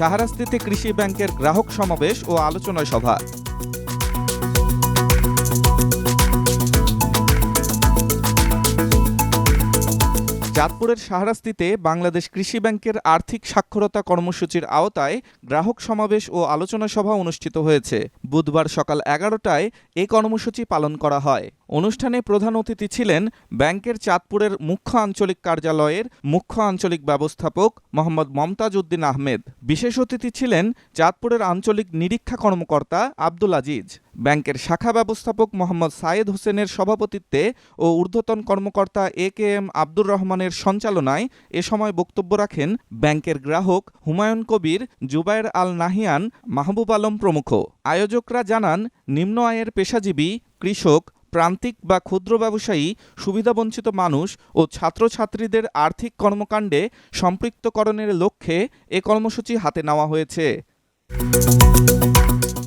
শাহরাস্তিতে কৃষি ব্যাংকের গ্রাহক সমাবেশ ও আলোচনা সভা। চাঁদপুরের সাহারাস্তিতে বাংলাদেশ কৃষি ব্যাংকের আর্থিক সাক্ষরতা কর্মসূচির আওতায় গ্রাহক সমাবেশ ও আলোচনা সভা অনুষ্ঠিত হয়েছে। বুধবার সকাল এগারোটায় এ কর্মসূচি পালন করা হয়। অনুষ্ঠানে প্রধান অতিথি ছিলেন ব্যাংকের চাঁদপুরের মুখ্য আঞ্চলিক কার্যালয়ের মুখ্য আঞ্চলিক ব্যবস্থাপক মোহাম্মদ মমতাজ উদ্দিন আহমেদ। বিশেষ অতিথি ছিলেন চাঁদপুরের আঞ্চলিক নিরীক্ষা কর্মকর্তা আব্দুল আজিজ। ব্যাংকের শাখা ব্যবস্থাপক মোহাম্মদ সায়েদ হোসেনের সভাপতিত্বে ও ঊর্ধ্বতন কর্মকর্তা এ কে এম আব্দুর রহমানের সঞ্চালনায় এ সময় বক্তব্য রাখেন ব্যাংকের গ্রাহক হুমায়ুন কবির, জুবায়ের আল নাহিয়ান, মাহবুব আলম প্রমুখ। আয়োজকরা জানান, নিম্ন আয়ের পেশাজীবী, কৃষক, প্রান্তিক বা ক্ষুদ্র ব্যবসায়ী সুবিধাবঞ্চিত মানুষ ও ছাত্রছাত্রীদের আর্থিক কর্মকাণ্ডে সম্পৃক্তকরণের লক্ষ্যে এ কর্মসূচি হাতে নেওয়া হয়েছে।